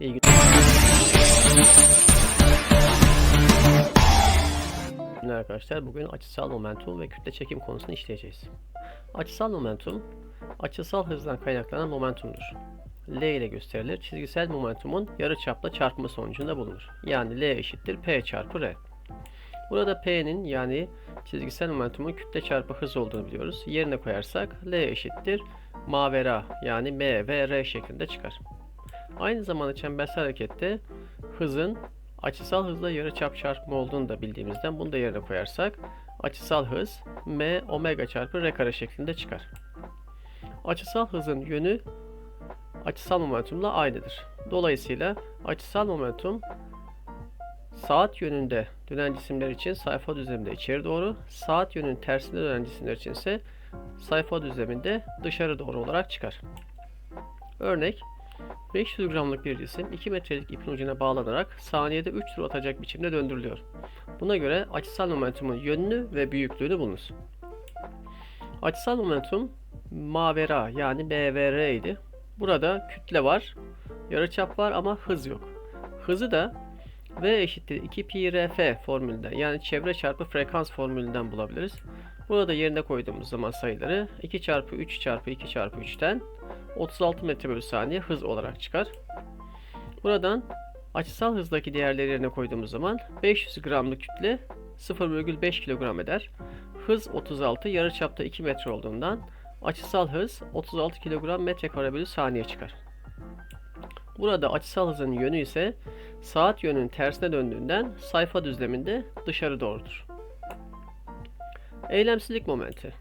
İyi günler arkadaşlar. Bugün açısal momentum ve kütle çekim konusunu işleyeceğiz. Açısal momentum, açısal hızdan kaynaklanan momentumdur. L ile gösterilir. Çizgisel momentumun yarıçapla çarpımı sonucunda bulunur. Yani L eşittir P çarpı R. Burada P'nin yani çizgisel momentumun kütle çarpı hız olduğunu biliyoruz. Yerine koyarsak L eşittir mavera yani M ve R şeklinde çıkar. Aynı zamanda çembersel harekette hızın açısal hızla yarıçap çarpımı olduğunu da bildiğimizden bunu da yerine koyarsak açısal hız m omega çarpı r kare şeklinde çıkar. Açısal hızın yönü açısal momentumla aynıdır. Dolayısıyla açısal momentum saat yönünde dönen cisimler için sayfa düzleminde içeri doğru, saat yönünün tersinde dönen cisimler için ise sayfa düzleminde dışarı doğru olarak çıkar. Örnek 500 gramlık bir cisim 2 metrelik ipin ucuna bağlanarak saniyede 3 tur atacak biçimde döndürülüyor. Buna göre açısal momentumun yönünü ve büyüklüğünü bulunuz. Açısal momentum mavera yani MVR idi. Burada kütle var, yarıçap var ama hız yok. Hızı da V eşittir 2 pi rf formülünden yani çevre çarpı frekans formülünden bulabiliriz. Burada yerine koyduğumuz zaman sayıları 2 çarpı 3 çarpı 2 çarpı 3'ten 36 metre bölü saniye hız olarak çıkar. Buradan açısal hızdaki değerleri yerine koyduğumuz zaman 500 gramlık kütle 0,5 kilogram eder. Hız 36, yarıçapta 2 metre olduğundan açısal hız 36 kilogram metrekare bölü saniye çıkar. Burada açısal hızın yönü ise saat yönünün tersine döndüğünden sayfa düzleminde dışarı doğrudur. Eylemsizlik momenti.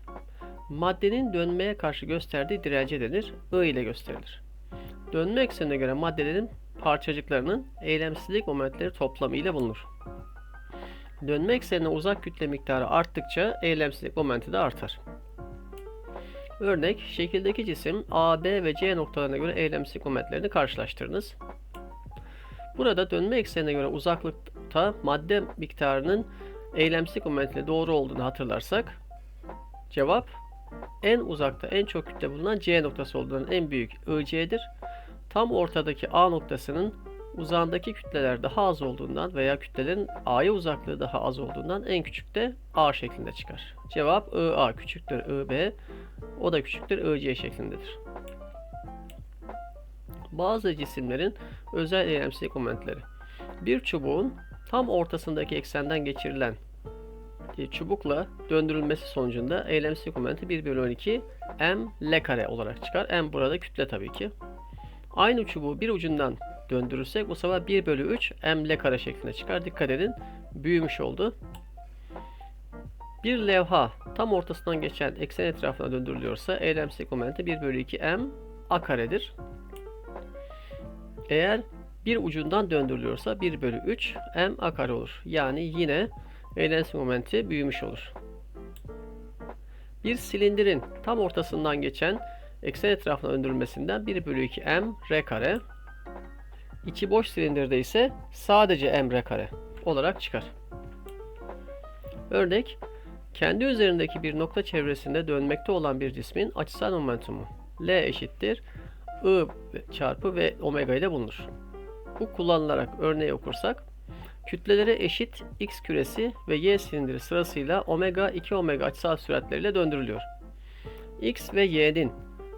Maddenin dönmeye karşı gösterdiği dirence denir. I ile gösterilir. Dönme eksenine göre maddelerin parçacıklarının eylemsizlik momentleri toplamı ile bulunur. Dönme eksenine uzak kütle miktarı arttıkça eylemsizlik momenti de artar. Örnek, şekildeki cisim A, B ve C noktalarına göre eylemsizlik momentlerini karşılaştırınız. Burada dönme eksenine göre uzaklıkta madde miktarının eylemsizlik momentine doğru olduğunu hatırlarsak cevap en uzakta en çok kütle bulunan C noktası olduğundan en büyük IC'dir. Tam ortadaki A noktasının uzağındaki kütleler daha az olduğundan veya kütlelerin A'ya uzaklığı daha az olduğundan en küçük de A şeklinde çıkar. Cevap IA küçüktür IB, o da küçüktür IC şeklindedir. Bazı cisimlerin özel eylemsizlik momentleri. Bir çubuğun tam ortasındaki eksenden geçirilen çubukla döndürülmesi sonucunda eylemsizlik momenti 1 bölü 12 m l kare olarak çıkar. m burada kütle tabii ki. Aynı çubuğu bir ucundan döndürürsek bu sefer 1 bölü 3 m l kare şeklinde çıkar. Dikkat edin büyümüş oldu. Bir levha tam ortasından geçen eksen etrafına döndürülüyorsa eylemsizlik momenti 1 bölü 2 m a karedir. Eğer bir ucundan döndürülüyorsa 1 bölü 3 m a kare olur. Yani yine eylemsizlik momenti büyümüş olur. Bir silindirin tam ortasından geçen eksen etrafına döndürülmesinden 1 bölü 2 m r kare. İçi boş silindirde ise sadece m r kare olarak çıkar. Örnek, kendi üzerindeki bir nokta çevresinde dönmekte olan bir cismin açısal momentumu L eşittir I çarpı ve omega ile bulunur. Bu kullanılarak örneği okursak kütlelere eşit x küresi ve y silindiri sırasıyla omega 2 omega açısal süratleriyle döndürülüyor. x ve y'nin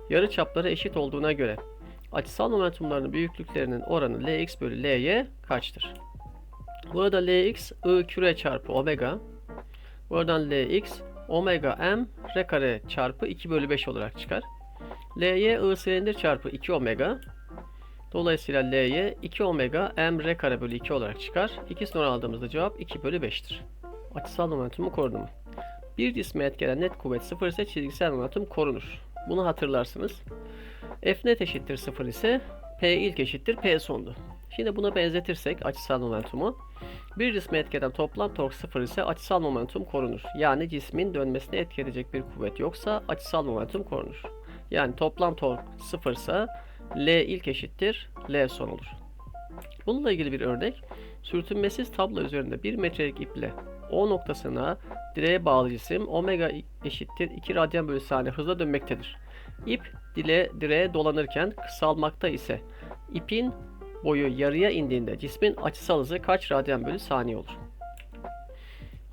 yarı çapları eşit olduğuna göre açısal momentumlarının büyüklüklerinin oranı lx bölü ly kaçtır? Burada lx i küre çarpı omega buradan lx omega m r kare çarpı 2 bölü 5 olarak çıkar. ly i silindir çarpı 2 omega Dolayısıyla L'ye 2 omega m r kare bölü 2 olarak çıkar. İkisini aldığımızda cevap 2 bölü 5'tir. Açısal momentumu korunumu. Bir cisme etkilenen net kuvvet 0 ise çizgisel momentum korunur. Bunu hatırlarsınız. F net eşittir 0 ise P ilk eşittir P sondu. Şimdi buna benzetirsek açısal momentumu. Bir cisme etkilenen toplam tork 0 ise açısal momentum korunur. Yani cismin dönmesine etki edecek bir kuvvet yoksa açısal momentum korunur. Yani toplam tork 0 ise L ilk eşittir L son olur. Bununla ilgili bir örnek. Sürtünmesiz tablo üzerinde 1 metrelik iple O noktasına direğe bağlı cisim omega eşittir 2 radyan bölü saniye hızla dönmektedir. İp dile, direğe dolanırken kısalmakta ise ipin boyu yarıya indiğinde cismin açısal hızı kaç radyan bölü saniye olur?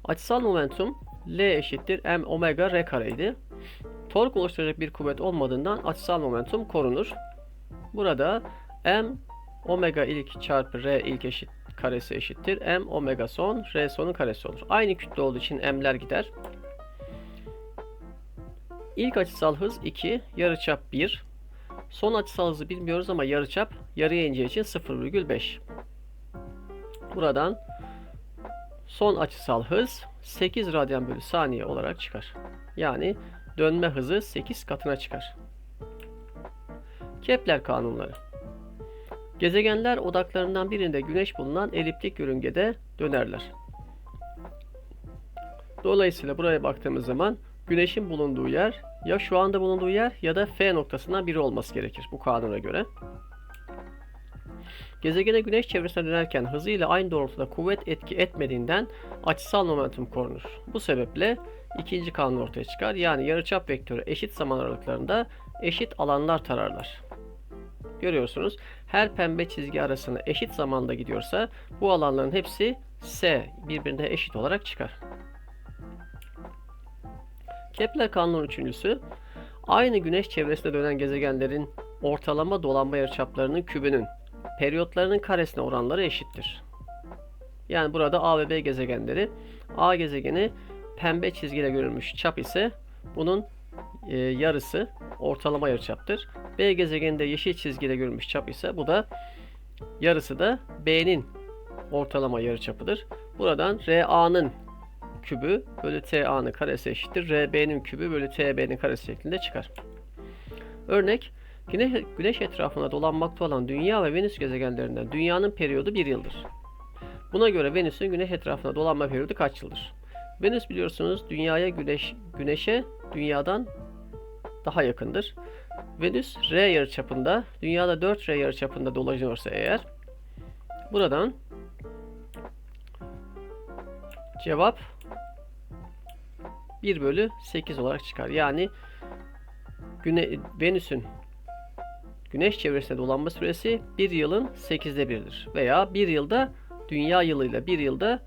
Açısal momentum L eşittir m omega r kareydi. Tork oluşturacak bir kuvvet olmadığından açısal momentum korunur. Burada m omega ilk çarpı r ilk eşit karesi eşittir. m omega son r sonun karesi olur. Aynı kütle olduğu için m'ler gider. İlk açısal hız 2, yarıçap 1. Son açısal hızı bilmiyoruz ama yarıçap yarıya ineceği için 0,5. Buradan son açısal hız 8 radyan bölü saniye olarak çıkar. Yani dönme hızı 8 katına çıkar. Kepler kanunları. Gezegenler odaklarından birinde güneş bulunan eliptik yörüngede dönerler. Dolayısıyla buraya baktığımız zaman güneşin bulunduğu yer ya şu anda bulunduğu yer ya da F noktasından biri olması gerekir bu kanuna göre. Gezegene güneş çevresine dönerken hızıyla aynı doğrultuda kuvvet etki etmediğinden açısal momentum korunur. Bu sebeple ikinci kanun ortaya çıkar. Yani yarıçap vektörü eşit zaman aralıklarında eşit alanlar tararlar. Görüyorsunuz her pembe çizgi arasında eşit zamanda gidiyorsa bu alanların hepsi S birbirine eşit olarak çıkar. Kepler kanunun üçüncüsü aynı güneş çevresinde dönen gezegenlerin ortalama dolanma yarıçaplarının kübünün periyotlarının karesine oranları eşittir. Yani burada A ve B gezegenleri A gezegeni pembe çizgiyle görülmüş çap ise bunun e, yarısı ortalama yarıçaptır. B gezegeninde yeşil çizgiyle görülmüş çap ise bu da yarısı da B'nin ortalama yarıçapıdır. Buradan RA'nın kübü bölü TA'nın karesi eşittir. RB'nin kübü bölü TB'nin karesi şeklinde çıkar. Örnek Güneş, güneş etrafında dolanmakta olan Dünya ve Venüs gezegenlerinden Dünya'nın periyodu bir yıldır. Buna göre Venüs'ün güneş etrafında dolanma periyodu kaç yıldır? Venüs biliyorsunuz Dünya'ya güneş güneşe Dünya'dan daha yakındır. Venüs R yarıçapında, Dünya'da 4 R yarıçapında dolanıyorsa eğer buradan cevap 1 bölü 8 olarak çıkar. Yani Güne Venüs'ün Güneş çevresinde dolanma süresi 1 yılın 8'de 1'dir. Veya 1 yılda dünya yılıyla 1 yılda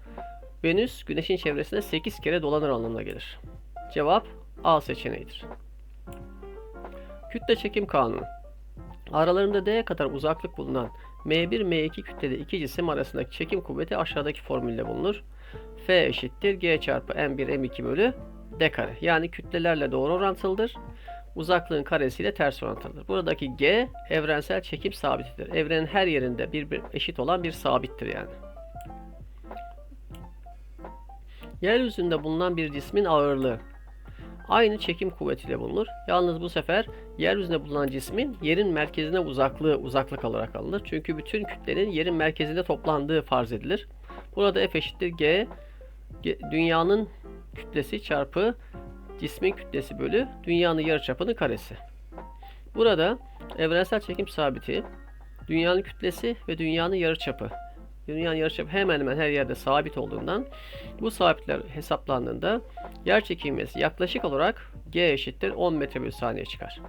Venüs güneşin çevresinde 8 kere dolanır anlamına gelir. Cevap A seçeneğidir. Kütle çekim kanunu. Aralarında D kadar uzaklık bulunan M1 M2 kütlede iki cisim arasındaki çekim kuvveti aşağıdaki formülle bulunur. F eşittir G çarpı M1 M2 bölü D kare. Yani kütlelerle doğru orantılıdır uzaklığın karesiyle ters orantılıdır. Buradaki G evrensel çekim sabitidir. Evrenin her yerinde bir, bir eşit olan bir sabittir yani. Yeryüzünde bulunan bir cismin ağırlığı aynı çekim kuvvetiyle bulunur. Yalnız bu sefer yeryüzünde bulunan cismin yerin merkezine uzaklığı uzaklık olarak alınır. Çünkü bütün kütlenin yerin merkezinde toplandığı farz edilir. Burada F eşittir G, G dünyanın kütlesi çarpı cismin kütlesi bölü dünyanın yarıçapının karesi. Burada evrensel çekim sabiti dünyanın kütlesi ve dünyanın yarıçapı. Dünyanın yarıçapı hemen hemen her yerde sabit olduğundan bu sabitler hesaplandığında yer çekilmesi yaklaşık olarak G eşittir 10 metre bölü saniye çıkar.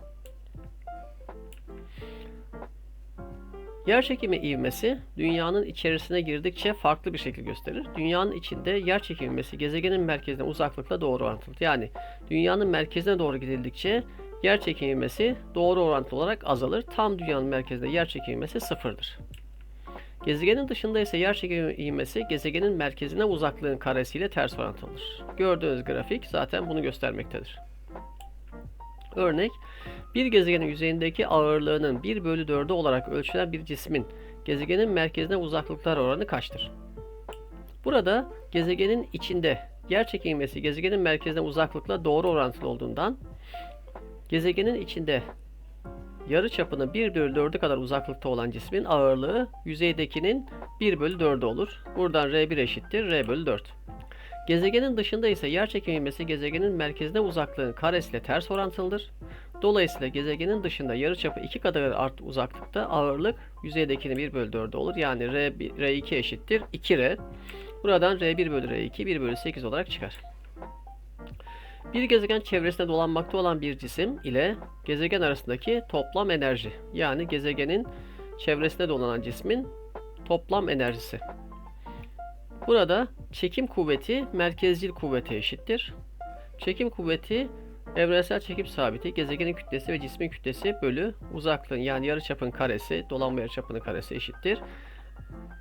Yer çekimi ivmesi dünyanın içerisine girdikçe farklı bir şekil gösterir. Dünyanın içinde yer çekilmesi gezegenin merkezine uzaklıkla doğru orantılı. Yani dünyanın merkezine doğru gidildikçe yer çekilmesi doğru orantılı olarak azalır. Tam dünyanın merkezinde yer çekilmesi sıfırdır. Gezegenin dışında ise yer çekimi ivmesi gezegenin merkezine uzaklığın karesiyle ters orantılıdır. Gördüğünüz grafik zaten bunu göstermektedir. Örnek, bir gezegenin yüzeyindeki ağırlığının 1 bölü 4'ü olarak ölçülen bir cismin gezegenin merkezine uzaklıklar oranı kaçtır? Burada gezegenin içinde yer çekilmesi gezegenin merkezine uzaklıkla doğru orantılı olduğundan gezegenin içinde yarı çapının 1 bölü 4'ü kadar uzaklıkta olan cismin ağırlığı yüzeydekinin 1 bölü 4'ü olur. Buradan R1 eşittir R bölü 4. Gezegenin dışında ise yer çekimi gezegenin merkezine uzaklığın karesiyle ters orantılıdır. Dolayısıyla gezegenin dışında yarıçapı 2 kadar art uzaklıkta ağırlık yüzeydekinin 1 bölü 4'ü olur. Yani R, R2 eşittir 2R. Buradan R1 bölü R2 1 bölü 8 olarak çıkar. Bir gezegen çevresinde dolanmakta olan bir cisim ile gezegen arasındaki toplam enerji yani gezegenin çevresinde dolanan cismin toplam enerjisi. Burada çekim kuvveti merkezcil kuvvete eşittir. Çekim kuvveti evrensel çekim sabiti gezegenin kütlesi ve cismin kütlesi bölü uzaklığın yani yarıçapın karesi dolanma yarıçapının karesi eşittir.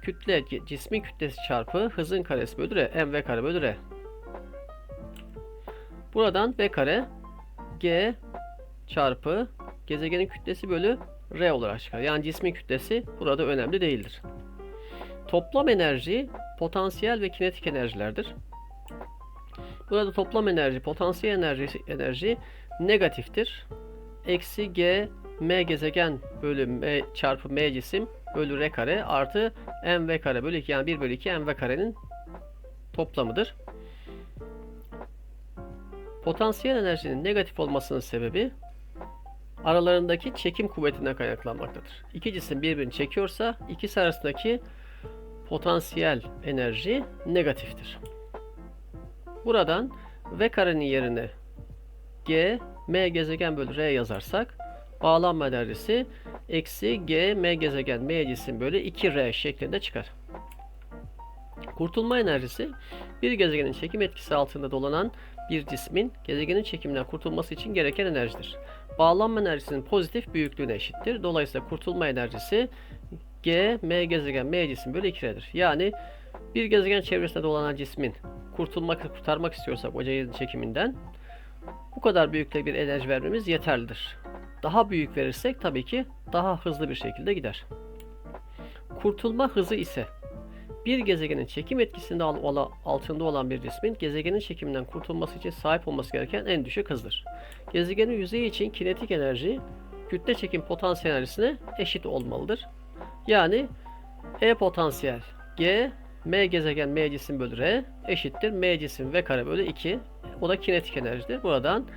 Kütle cismin kütlesi çarpı hızın karesi bölü r mv kare bölü r. Buradan v kare g çarpı gezegenin kütlesi bölü r olarak çıkar. Yani cismin kütlesi burada önemli değildir. Toplam enerji potansiyel ve kinetik enerjilerdir. Burada toplam enerji, potansiyel enerji, enerji negatiftir. Eksi g m gezegen bölü m çarpı m cisim bölü r kare artı mv kare bölü 2 yani 1 bölü 2 mv karenin toplamıdır. Potansiyel enerjinin negatif olmasının sebebi aralarındaki çekim kuvvetinden kaynaklanmaktadır. İki cisim birbirini çekiyorsa ikisi arasındaki potansiyel enerji negatiftir. Buradan V karenin yerine G M gezegen bölü R yazarsak bağlanma enerjisi eksi G M gezegen M cisim bölü 2R şeklinde çıkar. Kurtulma enerjisi bir gezegenin çekim etkisi altında dolanan bir cismin gezegenin çekiminden kurtulması için gereken enerjidir. Bağlanma enerjisinin pozitif büyüklüğüne eşittir. Dolayısıyla kurtulma enerjisi G M gezegen M cisim bölü 2R'dir. Yani bir gezegen çevresinde dolanan cismin kurtulmak, kurtarmak istiyorsak o çekiminden bu kadar büyüklüğe bir enerji vermemiz yeterlidir. Daha büyük verirsek tabii ki daha hızlı bir şekilde gider. Kurtulma hızı ise bir gezegenin çekim etkisinde ola- altında olan bir cismin gezegenin çekiminden kurtulması için sahip olması gereken en düşük hızdır. Gezegenin yüzeyi için kinetik enerji kütle çekim potansiyel enerjisine eşit olmalıdır. Yani E potansiyel G M gezegen M cisim bölü R eşittir M cisim V kare bölü 2. O da kinetik enerjidir. Buradan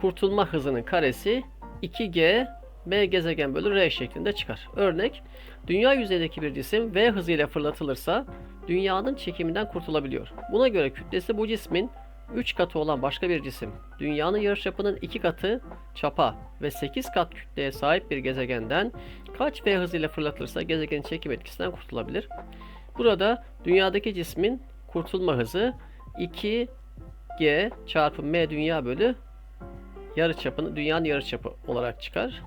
kurtulma hızının karesi 2G M gezegen bölü R şeklinde çıkar. Örnek Dünya yüzeyindeki bir cisim V hızıyla fırlatılırsa dünyanın çekiminden kurtulabiliyor. Buna göre kütlesi bu cismin 3 katı olan başka bir cisim, dünyanın yarıçapının 2 katı çapa ve 8 kat kütleye sahip bir gezegenden kaç V hızıyla fırlatılırsa gezegenin çekim etkisinden kurtulabilir. Burada dünyadaki cismin kurtulma hızı 2G çarpı M dünya bölü yarıçapını dünyanın yarıçapı olarak çıkar.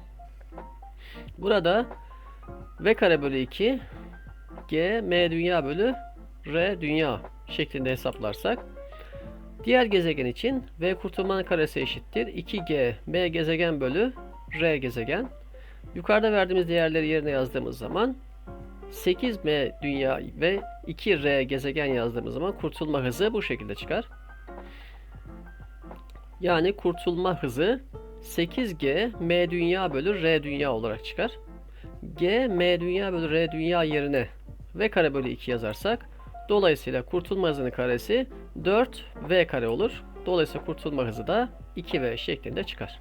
Burada V kare bölü 2 G M dünya bölü R dünya şeklinde hesaplarsak diğer gezegen için V kurtulmanın karesi eşittir 2G M gezegen bölü R gezegen. Yukarıda verdiğimiz değerleri yerine yazdığımız zaman 8M dünya ve 2R gezegen yazdığımız zaman kurtulma hızı bu şekilde çıkar. Yani kurtulma hızı 8G M dünya bölü R dünya olarak çıkar. G M dünya bölü R dünya yerine V kare bölü 2 yazarsak dolayısıyla kurtulma hızının karesi 4 V kare olur. Dolayısıyla kurtulma hızı da 2V şeklinde çıkar.